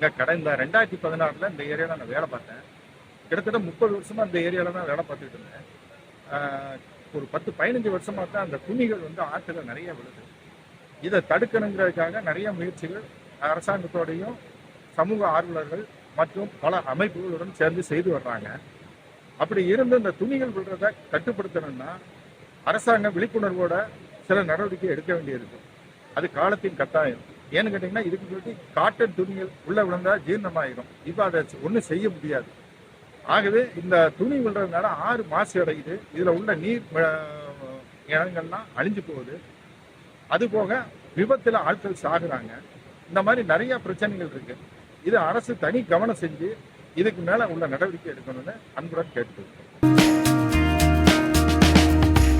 இங்க கடந்த ரெண்டாயிரத்தி பதினாறில் இந்த ஏரியாவில் நான் வேலை பார்த்தேன். கிட்டத்தட்ட முப்பது வருஷமாக இந்த ஏரியாவில் தான் வேலை பார்த்துட்டு இருந்தேன். ஒரு பத்து பதினஞ்சு வருஷமாக தான் அந்த துணிகள் வந்து ஆற்றுல நிறைய விழுது. இதை தடுக்கணுங்கிறதுக்காக நிறைய முயற்சிகள் அரசாங்கத்தோடையும் சமூக ஆர்வலர்கள் மற்றும் பல அமைப்புகளுடன் சேர்ந்து செய்து வர்றாங்க. அப்படி இருந்து இந்த துணிகள் விழுறதை கட்டுப்படுத்தணும்னா அரசாங்கம் விழிப்புணர்வோட சில நடவடிக்கை எடுக்க வேண்டியிருக்கு அது காலத்தின் கட்டாயம். ஏன்னு கேட்டீங்கன்னா இதுக்கு சொல்லி காட்டன் துணிகள் உள்ளே விழுந்தா ஜீர்ணமாயிடும் இப்போ அதை ஒன்றும் செய்ய முடியாது. ஆகவே இந்த துணி விழுறதுனால ஆறு மாசு அடையுது. இதில் உள்ள நீர் அஹ், இனங்கள்லாம் அழிஞ்சு போகுது. அது போக விபத்தில் ஆட்கள் சாகுறாங்க. இந்த மாதிரி நிறைய பிரச்சனைகள் இருக்கு. இது அரசு தனி கவனம் செஞ்சு இதுக்கு மேலே உள்ள நடவடிக்கை எடுக்கணும்னு அன்புடன் கேட்டுக்கொள்கிறோம்